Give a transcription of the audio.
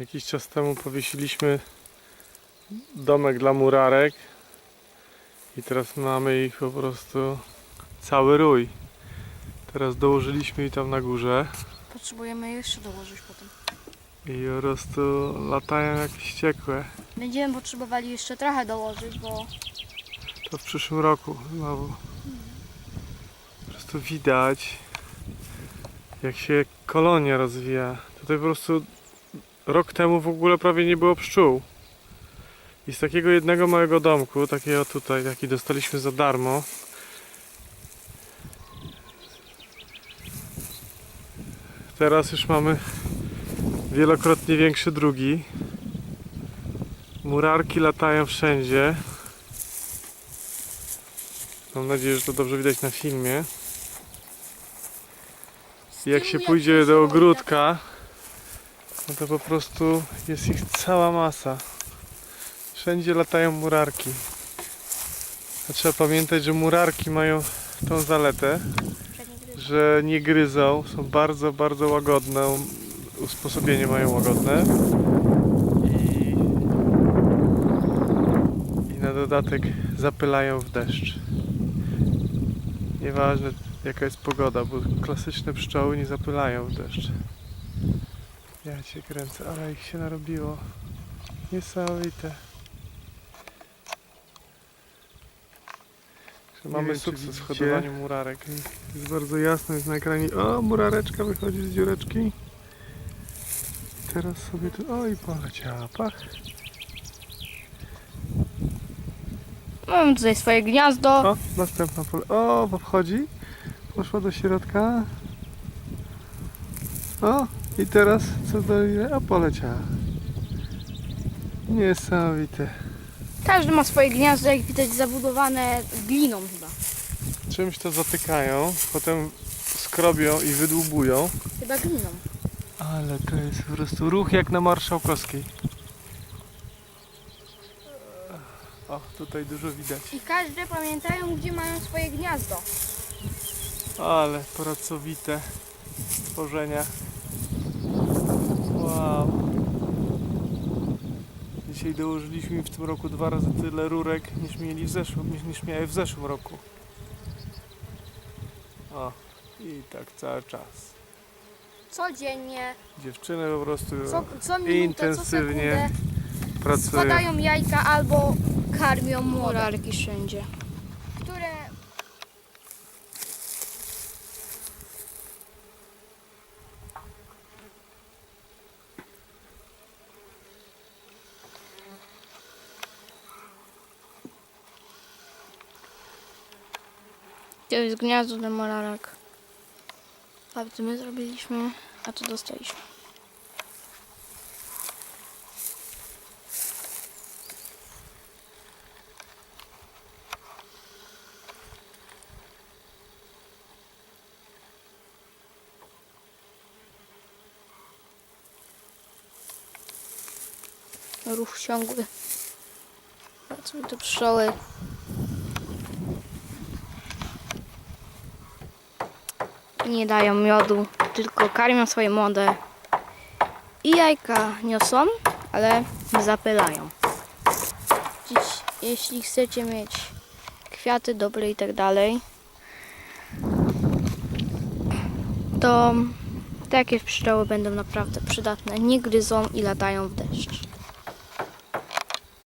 Jakiś czas temu powiesiliśmy domek dla murarek i teraz mamy ich po prostu cały rój. Teraz dołożyliśmy ich tam na górze Potrzebujemy jeszcze dołożyć potem. i po prostu latają jak wściekłe. Będziemy potrzebowali jeszcze trochę dołożyć, bo To w przyszłym roku znowu. Po prostu widać jak się kolonia rozwija. Tutaj po prostu rok temu w ogóle prawie nie było pszczół. I z takiego jednego małego domku, takiego tutaj, taki dostaliśmy za darmo. Teraz już mamy wielokrotnie większy drugi. Murarki latają wszędzie. Mam nadzieję, że to dobrze widać na filmie. Jak się pójdzie do ogródka, no to po prostu jest ich cała masa. Wszędzie latają murarki. A trzeba pamiętać, że murarki mają tą zaletę, że nie gryzą, są bardzo, bardzo łagodne, usposobienie mają łagodne i, i na dodatek zapylają w deszcz. Nieważne jaka jest pogoda, bo klasyczne pszczoły nie zapylają w deszcz. Ja cię kręcę, ale ich się narobiło. Niesamowite. Mamy wiem, czy sukces w widzicie. hodowaniu murarek. Jest bardzo jasno, jest na ekranie. O, murareczka wychodzi z dziureczki. Teraz sobie tu... Oj, poleciała. Pach. Mam tutaj swoje gniazdo. O, następna pole. O, bo wchodzi. Poszła do środka. O, i teraz co do ile? A poleciała. Niesamowite. Każdy ma swoje gniazdo, jak widać, zabudowane gliną chyba. Czymś to zatykają, potem skrobią i wydłubują. Chyba gliną. Ale to jest po prostu ruch jak na Marszałkowskiej. O, tutaj dużo widać. I każdy pamiętają, gdzie mają swoje gniazdo. Ale pracowite stworzenia. Wow. Dzisiaj dołożyliśmy w tym roku dwa razy tyle rurek niż mieli w zeszłym, niż, niż miały w zeszłym roku. O, i tak cały czas. Codziennie, Dziewczyny po prostu co, co minutę, intensywnie co sekundę pracują. składają jajka albo karmią murarki wszędzie. Które To jest gniazdo dla morarek. A to my zrobiliśmy, a to dostaliśmy. Ruch ciągły. Pracują te pszczoły. Nie dają miodu, tylko karmią swoje młode. I jajka niosą, ale zapylają. Dziś, jeśli chcecie mieć kwiaty dobre i tak dalej, to takie pszczoły będą naprawdę przydatne. Nie gryzą i latają w deszcz.